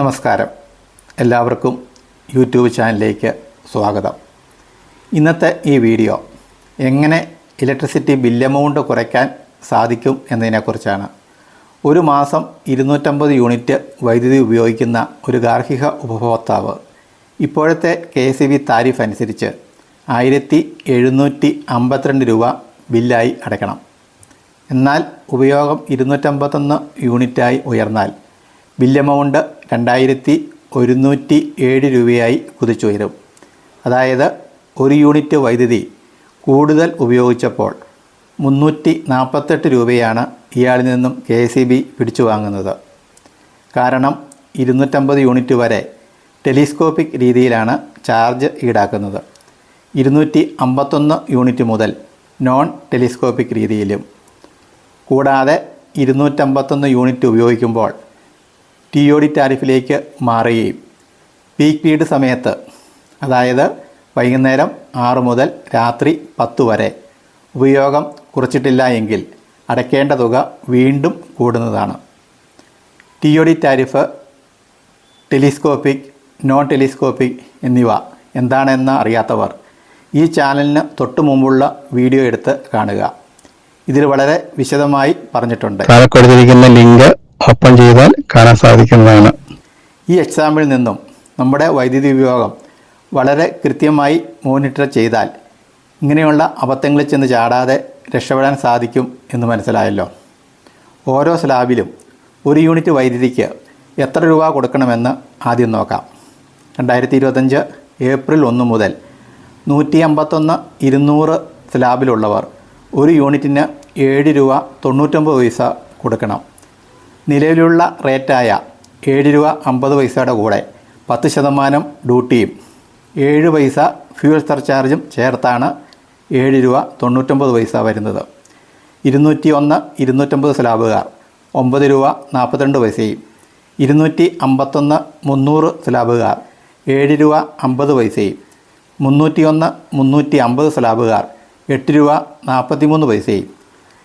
നമസ്കാരം. എല്ലാവർക്കും യൂട്യൂബ് ചാനലിലേക്ക് സ്വാഗതം. ഇന്നത്തെ ഈ വീഡിയോ എങ്ങനെ ഇലക്ട്രിസിറ്റി ബിൽ എമൗണ്ട് കുറയ്ക്കാൻ സാധിക്കും എന്നതിനെക്കുറിച്ചാണ്. ഒരു മാസം ഇരുന്നൂറ്റമ്പത് യൂണിറ്റ് വൈദ്യുതി ഉപയോഗിക്കുന്ന ഒരു ഗാർഹിക ഉപഭോക്താവ് ഇപ്പോഴത്തെ കെ എസ് ബി താരിഫ് അനുസരിച്ച് ആയിരത്തി എഴുന്നൂറ്റി അമ്പത്തിരണ്ട് രൂപ ബില്ലായി അടയ്ക്കണം. എന്നാൽ ഉപയോഗം ഇരുന്നൂറ്റമ്പത്തൊന്ന് യൂണിറ്റായി ഉയർന്നാൽ ബില്ല് എമൗണ്ട് രണ്ടായിരത്തി ഒരുന്നൂറ്റി ഏഴ് രൂപയായി കുതിച്ചുയരും അതായത് ഒരു യൂണിറ്റ് വൈദ്യുതി കൂടുതൽ ഉപയോഗിച്ചപ്പോൾ മുന്നൂറ്റി നാൽപ്പത്തെട്ട് രൂപയാണ് ഇയാളിൽ നിന്നും കെ ഇ ബി പിടിച്ചു വാങ്ങുന്നത്. കാരണം ഇരുന്നൂറ്റമ്പത് യൂണിറ്റ് വരെ ടെലിസ്കോപ്പിക് രീതിയിലാണ് ചാർജ് ഈടാക്കുന്നത്. ഇരുന്നൂറ്റി അമ്പത്തൊന്ന് യൂണിറ്റ് മുതൽ നോൺ ടെലിസ്കോപ്പിക് രീതിയിലും. കൂടാതെ ഇരുന്നൂറ്റമ്പത്തൊന്ന് യൂണിറ്റ് ഉപയോഗിക്കുമ്പോൾ ടി ഒ ഡി ടാരിഫിലേക്ക് മാറുകയും പീക്ക് പീരീഡ് സമയത്ത് അതായത് വൈകുന്നേരം ആറ് മുതൽ രാത്രി പത്ത് വരെ ഉപയോഗം കുറച്ചിട്ടില്ല എങ്കിൽ അടയ്ക്കേണ്ട തുക വീണ്ടും കൂടുന്നതാണ്. T O D tariff telescopic non telescopic എന്നിവ എന്താണെന്ന് അറിയാത്തവർ ഈ ചാനലിന് തൊട്ടു മുമ്പുള്ള വീഡിയോ എടുത്ത് കാണുക. ഇതിൽ വളരെ വിശദമായി പറഞ്ഞിട്ടുണ്ട്. കൊടുത്തിരിക്കുന്ന ലിങ്ക് ഓപ്പൺ ചെയ്താൽ കാണാൻ സാധിക്കുന്നതാണ്. ഈ എക്സാമ്പിളിൽ നിന്നും നമ്മുടെ വൈദ്യുതി ഉപയോഗം വളരെ കൃത്യമായി മോണിറ്റർ ചെയ്താൽ ഇങ്ങനെയുള്ള അബദ്ധങ്ങളിൽ ചെന്ന് ചാടാതെ രക്ഷപ്പെടാൻ സാധിക്കും എന്ന് മനസ്സിലായല്ലോ. ഓരോ സ്ലാബിലും ഒരു യൂണിറ്റ് വൈദ്യുതിക്ക് എത്ര രൂപ കൊടുക്കണമെന്ന് ആദ്യം നോക്കാം. രണ്ടായിരത്തി ഇരുപത്തഞ്ച് ഏപ്രിൽ ഒന്ന് മുതൽ നൂറ്റി അമ്പത്തൊന്ന് ഇരുന്നൂറ് സ്ലാബിലുള്ളവർ ഒരു യൂണിറ്റിന് ഏഴ് രൂപ തൊണ്ണൂറ്റൊമ്പത് പൈസ കൊടുക്കണം. നിലവിലുള്ള റേറ്റായ ഏഴ് രൂപ അമ്പത് പൈസയുടെ കൂടെ പത്ത് ശതമാനം ഡ്യൂട്ടിയും ഏഴ് പൈസ ഫ്യൂൽ സർചാർജും ചേർത്താണ് ഏഴ് രൂപ തൊണ്ണൂറ്റൊമ്പത് പൈസ വരുന്നത്. ഇരുന്നൂറ്റി ഒന്ന് ഇരുന്നൂറ്റമ്പത് സ്ലാബുകാർ ഒമ്പത് രൂപ നാൽപ്പത്തിരണ്ട് പൈസയും. ഇരുന്നൂറ്റി അമ്പത്തൊന്ന് മുന്നൂറ് സ്ലാബുകാർ ഏഴ് രൂപ അമ്പത് പൈസയും. മുന്നൂറ്റി ഒന്ന് മുന്നൂറ്റി അമ്പത് സ്ലാബുകാർ എട്ട് രൂപ നാൽപ്പത്തി മൂന്ന് പൈസയും.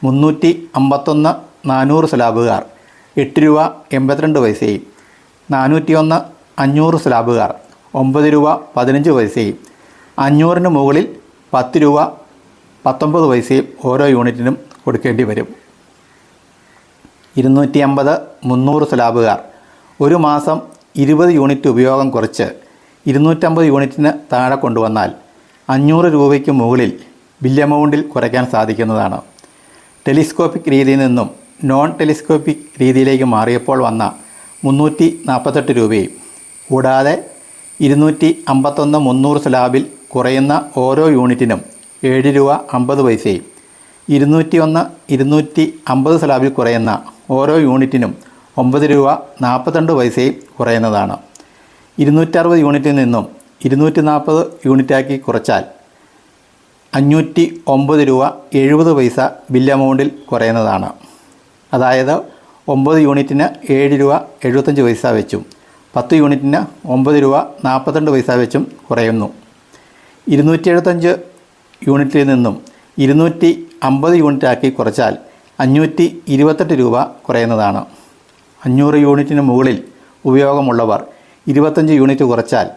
മുന്നൂറ്റി അമ്പത്തൊന്ന് നാനൂറ് സ്ലാബുകാർ എട്ട് രൂപ എൺപത്തിരണ്ട് പൈസയും. നാനൂറ്റി ഒന്ന് അഞ്ഞൂറ് സ്ലാബുകാർ ഒമ്പത് രൂപ പതിനഞ്ച് പൈസയും. അഞ്ഞൂറിന് മുകളിൽ പത്ത് രൂപ പത്തൊമ്പത് പൈസയും ഓരോ യൂണിറ്റിനും കൊടുക്കേണ്ടി വരും. ഇരുന്നൂറ്റി അമ്പത് മുന്നൂറ് സ്ലാബുകാർ ഒരു മാസം ഇരുപത് യൂണിറ്റ് ഉപയോഗം കുറച്ച് ഇരുന്നൂറ്റമ്പത് യൂണിറ്റിന് താഴെ കൊണ്ടുവന്നാൽ അഞ്ഞൂറ് രൂപയ്ക്ക് മുകളിൽ ബില്ല് എമൗണ്ടിൽ കുറയ്ക്കാൻ സാധിക്കുന്നതാണ്. ടെലിസ്കോപ്പിക് രീതിയിൽ നിന്നും നോൺ ടെലിസ്കോപ്പിക് രീതിയിലേക്ക് മാറിയപ്പോൾ വന്ന മുന്നൂറ്റി നാൽപ്പത്തെട്ട് രൂപയും കൂടാതെ ഇരുന്നൂറ്റി അമ്പത്തൊന്ന് മുന്നൂറ് സ്ലാബിൽ കുറയുന്ന ഓരോ യൂണിറ്റിനും ഏഴ് രൂപ അമ്പത് പൈസയും ഇരുന്നൂറ്റി ഒന്ന് ഇരുന്നൂറ്റി അമ്പത് സ്ലാബിൽ കുറയുന്ന ഓരോ യൂണിറ്റിനും ഒമ്പത് രൂപ നാൽപ്പത്തിരണ്ട് പൈസയും കുറയുന്നതാണ്. ഇരുന്നൂറ്ററുപത് യൂണിറ്റിൽ നിന്നും ഇരുന്നൂറ്റി നാൽപ്പത് യൂണിറ്റാക്കി കുറച്ചാൽ അഞ്ഞൂറ്റി ഒമ്പത് രൂപ എഴുപത് പൈസ ബില്ല് എമൗണ്ടിൽ കുറയുന്നതാണ്. അതായത് ഒമ്പത് യൂണിറ്റിന് ഏഴ് രൂപ എഴുപത്തഞ്ച് പൈസ വെച്ചും പത്ത് യൂണിറ്റിന് ഒമ്പത് രൂപ നാൽപ്പത്തിരണ്ട് പൈസ വെച്ചും കുറയുന്നു. ഇരുന്നൂറ്റി എഴുപത്തഞ്ച് യൂണിറ്റിൽ നിന്നും ഇരുന്നൂറ്റി അമ്പത് യൂണിറ്റാക്കി കുറച്ചാൽ അഞ്ഞൂറ്റി ഇരുപത്തെട്ട് രൂപ കുറയുന്നതാണ്. അഞ്ഞൂറ് യൂണിറ്റിന് മുകളിൽ ഉപയോഗമുള്ളവർ ഇരുപത്തഞ്ച് യൂണിറ്റ് കുറച്ചാൽ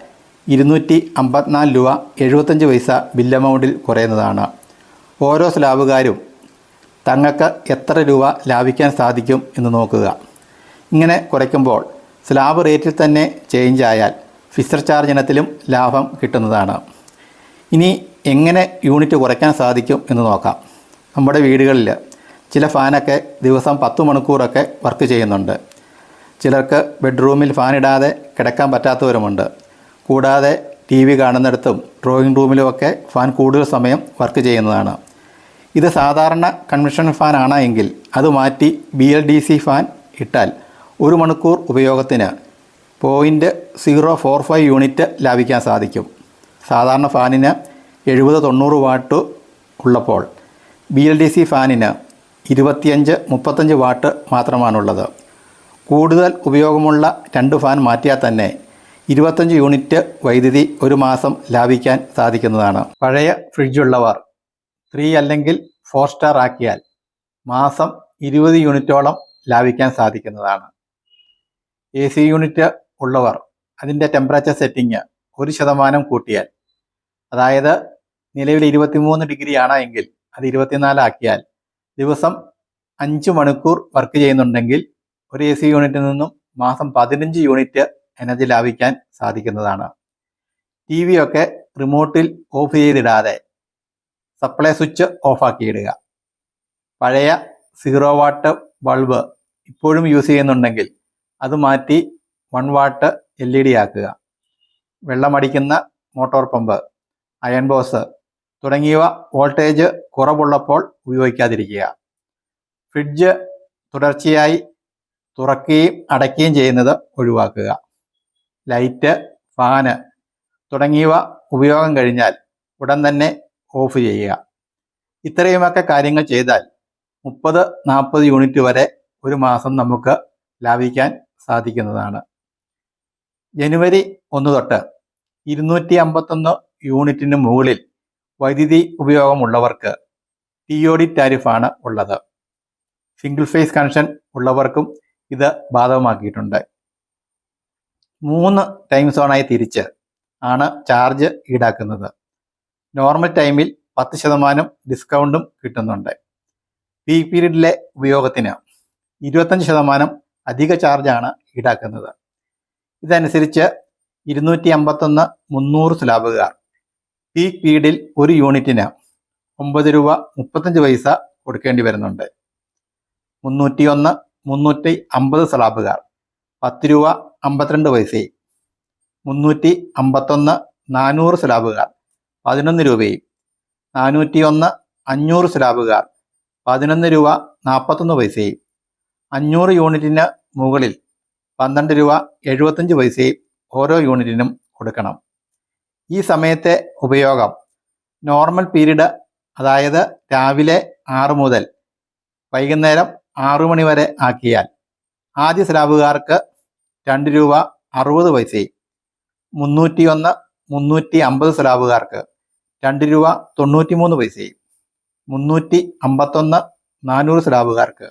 ഇരുന്നൂറ്റി അമ്പത്തിനാല് രൂപ എഴുപത്തഞ്ച് പൈസ ബില്ലമൗണ്ടിൽ കുറയുന്നതാണ്. ഓരോ സ്ലാബുകാരും തങ്ങൾക്ക് എത്ര രൂപ ലാഭിക്കാൻ സാധിക്കും എന്ന് നോക്കുക. ഇങ്ങനെ കുറയ്ക്കുമ്പോൾ സ്ലാബ് റേറ്റിൽ തന്നെ ചേഞ്ച് ആയാൽ ഫിക്സർ ചാർജ് ഇനത്തിലും ലാഭം കിട്ടുന്നതാണ്. ഇനി എങ്ങനെ യൂണിറ്റ് കുറയ്ക്കാൻ സാധിക്കും എന്ന് നോക്കാം. നമ്മുടെ വീടുകളിൽ ചില ഫാനൊക്കെ ദിവസം പത്ത് മണിക്കൂറൊക്കെ വർക്ക് ചെയ്യുന്നുണ്ട്. ചിലർക്ക് ബെഡ്റൂമിൽ ഫാനിടാതെ കിടക്കാൻ പറ്റാത്തവരുമുണ്ട്. കൂടാതെ ടി വി കാണുന്നിടത്തും ഡ്രോയിങ് റൂമിലുമൊക്കെ ഫാൻ കൂടുതൽ സമയം വർക്ക് ചെയ്യുന്നതാണ്. ഇത് സാധാരണ കൺവെൻഷൻ ആണെങ്കിൽ എങ്കിൽ അത് മാറ്റി B L D C fan ഇട്ടാൽ ഒരു മണിക്കൂർ ഉപയോഗത്തിന് point zero four five unit ലാഭിക്കാൻ സാധിക്കും. സാധാരണ ഫാനിന് എഴുപത് തൊണ്ണൂറ് വാട്ട് ഉള്ളപ്പോൾ ബി എൽ ഡി സി ഫാനിന് ഇരുപത്തിയഞ്ച് മുപ്പത്തഞ്ച് വാട്ട് മാത്രമാണുള്ളത്. കൂടുതൽ ഉപയോഗമുള്ള രണ്ട് ഫാൻ മാറ്റിയാൽ തന്നെ ഇരുപത്തഞ്ച് യൂണിറ്റ് വൈദ്യുതി ഒരു മാസം ലാഭിക്കാൻ സാധിക്കുന്നതാണ്. പഴയ ഫ്രിഡ്ജുള്ളവർ ത്രീ അല്ലെങ്കിൽ ഫോർ സ്റ്റാർ ആക്കിയാൽ മാസം ഇരുപത് യൂണിറ്റോളം ലാഭിക്കാൻ സാധിക്കുന്നതാണ്. എ സി യൂണിറ്റ് ഉള്ളവർ അതിന്റെ ടെമ്പറേച്ചർ സെറ്റിംഗ് ഒരു ശതമാനം കൂട്ടിയാൽ അതായത് നിലവിൽ ഇരുപത്തിമൂന്ന് ഡിഗ്രി ആണ് എങ്കിൽ അത് ഇരുപത്തിനാലാക്കിയാൽ ദിവസം അഞ്ച് മണിക്കൂർ വർക്ക് ചെയ്യുന്നുണ്ടെങ്കിൽ ഒരു എ സി യൂണിറ്റിൽ നിന്നും മാസം പതിനഞ്ച് യൂണിറ്റ് എനർജി ലാഭിക്കാൻ സാധിക്കുന്നതാണ്. ടി വി ഒക്കെ റിമോട്ടിൽ ഓഫ് ചെയ്തിടാതെ സപ്ലൈ സ്വിച്ച് ഓഫാക്കിയിടുക പഴയ സീറോ വാട്ട് ബൾബ് ഇപ്പോഴും യൂസ് ചെയ്യുന്നുണ്ടെങ്കിൽ അത് മാറ്റി one watt L E D ആക്കുക. വെള്ളമടിക്കുന്ന മോട്ടോർ പമ്പ് അയൺ ബോസ് തുടങ്ങിയവ വോൾട്ടേജ് കുറവുള്ളപ്പോൾ ഉപയോഗിക്കാതിരിക്കുക. ഫ്രിഡ്ജ് തുടർച്ചയായി തുറക്കുകയും അടയ്ക്കുകയും ചെയ്യുന്നത് ഒഴിവാക്കുക. ലൈറ്റ് ഫാന് തുടങ്ങിയവ ഉപയോഗം കഴിഞ്ഞാൽ ഉടൻ തന്നെ ഓഫ് ചെയ്യുക. ഇത്രയുമൊക്കെ കാര്യങ്ങൾ ചെയ്താൽ മുപ്പത് നാൽപ്പത് യൂണിറ്റ് വരെ ഒരു മാസം നമുക്ക് ലാഭിക്കാൻ സാധിക്കുന്നതാണ്. ജനുവരി ഒന്ന് തൊട്ട് ഇരുന്നൂറ്റി അമ്പത്തൊന്ന് യൂണിറ്റിന് മുകളിൽ വൈദ്യുതി ഉപയോഗമുള്ളവർക്ക് ടി ഒ ഡി ടാരിഫാണ് ഉള്ളത്. സിംഗിൾ ഫേസ് കണക്ഷൻ ഉള്ളവർക്കും ഇത് ബാധകമാക്കിയിട്ടുണ്ട്. മൂന്ന് ടൈം സോണായി തിരിച്ച് ആണ് ചാർജ് ഈടാക്കുന്നത്. നോർമൽ ടൈമിൽ പത്ത് ശതമാനം ഡിസ്കൗണ്ടും കിട്ടുന്നുണ്ട്. പീക്ക് പീരീഡിലെ ഉപയോഗത്തിന് ഇരുപത്തഞ്ച് ശതമാനം അധിക ചാർജാണ് ഈടാക്കുന്നത്. ഇതനുസരിച്ച് ഇരുന്നൂറ്റി അമ്പത്തൊന്ന് മുന്നൂറ് സ്ലാബുകാർ പീക്ക് പീരീഡിൽ ഒരു യൂണിറ്റിന് ഒമ്പത് രൂപ മുപ്പത്തഞ്ച് പൈസ കൊടുക്കേണ്ടി വരുന്നുണ്ട്. മുന്നൂറ്റി ഒന്ന് മുന്നൂറ്റി അമ്പത് സ്ലാബുകാർ പത്ത് രൂപ അമ്പത്തിരണ്ട് പൈസയും മുന്നൂറ്റി അമ്പത്തൊന്ന് നാനൂറ് സ്ലാബുകാർ പതിനൊന്ന് രൂപയും. നാനൂറ്റി ഒന്ന് അഞ്ഞൂറ് സ്ലാബുകാർ. പതിനൊന്ന് രൂപ നാൽപ്പത്തൊന്ന് പൈസയും. അഞ്ഞൂറ് യൂണിറ്റിന് മുകളിൽ പന്ത്രണ്ട് രൂപ എഴുപത്തഞ്ച് പൈസയും ഓരോ യൂണിറ്റിനും കൊടുക്കണം. ഈ സമയത്തെ ഉപയോഗം നോർമൽ പീരീഡ് അതായത് രാവിലെ ആറ് മുതൽ വൈകുന്നേരം ആറു മണി വരെ ആക്കിയാൽ ആദ്യ സ്ലാബുകാർക്ക് രണ്ട് രൂപ അറുപത് പൈസയും. മുന്നൂറ്റി ഒന്ന് മുന്നൂറ്റി അമ്പത് സ്ലാബുകാർക്ക് രണ്ട് രൂപ തൊണ്ണൂറ്റി മൂന്ന് പൈസയും മുന്നൂറ്റി അമ്പത്തൊന്ന് നാനൂറ് സ്ലാബുകാർക്ക്.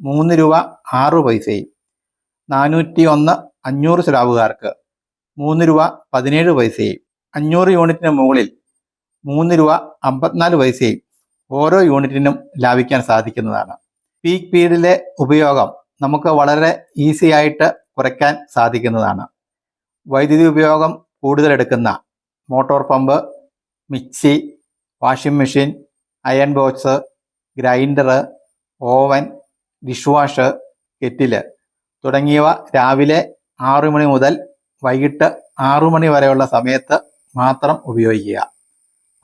മൂന്ന് രൂപ ആറ് പൈസയും നാനൂറ്റി ഒന്ന് അഞ്ഞൂറ് സ്ലാബുകാർക്ക്. മൂന്ന് രൂപ പതിനേഴ് പൈസയും അഞ്ഞൂറ് യൂണിറ്റിന് മുകളിൽ മൂന്ന് രൂപ അമ്പത്തിനാല് പൈസയും ഓരോ യൂണിറ്റിനും ലാഭിക്കാൻ സാധിക്കുന്നതാണ്. പീക്ക് പീരീഡിലെ ഉപയോഗം നമുക്ക് വളരെ ഈസി ആയിട്ട് കുറയ്ക്കാൻ സാധിക്കുന്നതാണ്. വൈദ്യുതി ഉപയോഗം കൂടുതലെടുക്കുന്ന motor pump mixie washing machine iron box grinder oven dish wash kettle തുടങ്ങിയവ രാവിലെ ആറു മണി മുതൽ വൈകിട്ട് ആറു മണി വരെയുള്ള സമയത്ത് മാത്രം ഉപയോഗിക്കുക.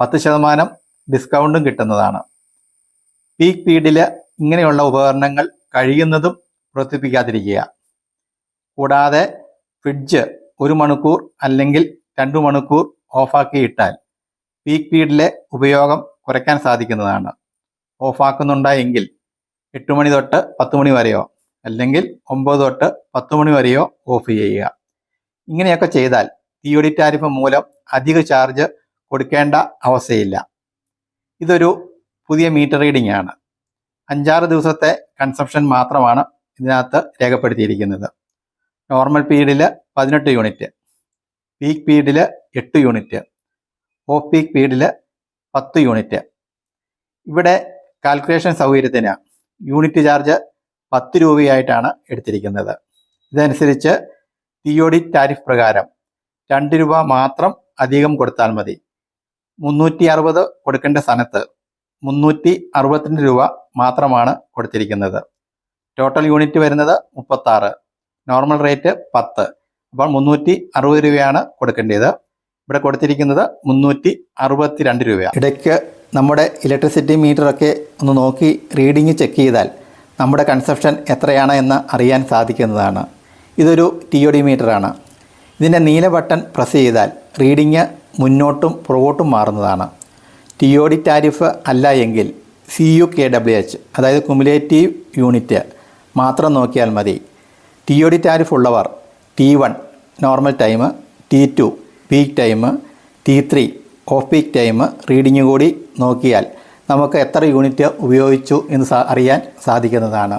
പത്ത് ശതമാനം ഡിസ്കൗണ്ടും കിട്ടുന്നതാണ്. പീക്ക് പീഡിൽ ഇങ്ങനെയുള്ള ഉപകരണങ്ങൾ കഴിയുന്നതും പ്രവർത്തിപ്പിക്കാതിരിക്കുക. കൂടാതെ ഫ്രിഡ്ജ് ഒരു മണിക്കൂർ അല്ലെങ്കിൽ രണ്ടു മണിക്കൂർ ഓഫാക്കി ഇട്ടാൽ പീക്ക് പീഡിലെ ഉപയോഗം കുറയ്ക്കാൻ സാധിക്കുന്നതാണ്. ഓഫാക്കുന്നുണ്ടെങ്കിൽ എട്ട് മണി തൊട്ട് പത്ത് മണി വരെയോ? അല്ലെങ്കിൽ ഒമ്പത് തൊട്ട് പത്ത് മണി വരെയോ ഓഫ് ചെയ്യുക. ഇങ്ങനെയൊക്കെ ചെയ്താൽ ടി ടാരിഫ് മൂലം അധിക ചാർജ് കൊടുക്കേണ്ട അവസ്ഥയില്ല. ഇതൊരു പുതിയ മീറ്റർ റീഡിംഗ് ആണ്. അഞ്ചാറ് ദിവസത്തെ കൺസംഷൻ മാത്രമാണ് ഇതിനകത്ത് രേഖപ്പെടുത്തിയിരിക്കുന്നത്. നോർമൽ പീരീഡിൽ പതിനെട്ട് യൂണിറ്റ് പീക്ക് പീരീഡിൽ എട്ട് യൂണിറ്റ് ഓഫ് പീക്ക് പീരീഡിൽ പത്ത് യൂണിറ്റ്. ഇവിടെ കാൽക്കുലേഷൻ സൗകര്യത്തിന് യൂണിറ്റ് ചാർജ് പത്ത് രൂപയായിട്ടാണ് എടുത്തിരിക്കുന്നത്. ഇതനുസരിച്ച് ടി ടാരിഫ് പ്രകാരം രണ്ട് രൂപ മാത്രം അധികം കൊടുത്താൽ മതി. മുന്നൂറ്റി അറുപത് കൊടുക്കേണ്ട സ്ഥാനത്ത് മുന്നൂറ്റി അറുപത്തിരണ്ട് രൂപ മാത്രമാണ് കൊടുത്തിരിക്കുന്നത്. ടോട്ടൽ യൂണിറ്റ് വരുന്നത് മുപ്പത്താറ്. നോർമൽ റേറ്റ് പത്ത്. അപ്പോൾ മുന്നൂറ്റി അറുപത് രൂപയാണ് കൊടുക്കേണ്ടത്. ഇവിടെ കൊടുത്തിരിക്കുന്നത് മുന്നൂറ്റി അറുപത്തി രണ്ട് രൂപയാണ്. ഇടയ്ക്ക് നമ്മുടെ ഇലക്ട്രിസിറ്റി മീറ്ററൊക്കെ ഒന്ന് നോക്കി റീഡിങ് ചെക്ക് ചെയ്താൽ നമ്മുടെ കൺസപ്ഷൻ എത്രയാണ് എന്ന് അറിയാൻ സാധിക്കുന്നതാണ്. ഇതൊരു ടി ഒ ഡി മീറ്ററാണ് ഇതിന്റെ നീല ബട്ടൺ പ്രസ് ചെയ്താൽ റീഡിങ് മുന്നോട്ടും പുറകോട്ടും മാറുന്നതാണ്. ടി ഒ ഡി ടാരിഫ് അല്ല എങ്കിൽ C U K W H അതായത് കുമുലേറ്റീവ് യൂണിറ്റ് മാത്രം നോക്കിയാൽ മതി. ടി ഒ ഡി ടാരിഫ് ഉള്ളവർ T one normal time T two peak time T three off peak time reading കൂടി നോക്കിയാൽ നമുക്ക് എത്ര യൂണിറ്റ് ഉപയോഗിച്ചു എന്ന് അറിയാൻ സാധിക്കുന്നതാണ്.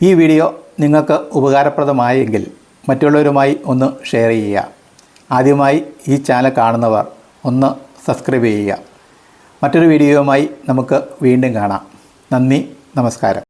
ഈ വീഡിയോ നിങ്ങൾക്ക് ഉപകാരപ്രദമായെങ്കിൽ മറ്റുള്ളവരുമായി ഒന്ന് ഷെയർ ചെയ്യുക. ആദ്യമായി ഈ ചാനൽ കാണുന്നവർ ഒന്ന് സബ്സ്ക്രൈബ് ചെയ്യുക. മറ്റൊരു വീഡിയോയുമായി നമുക്ക് വീണ്ടും കാണാം. നന്ദി നമസ്കാരം.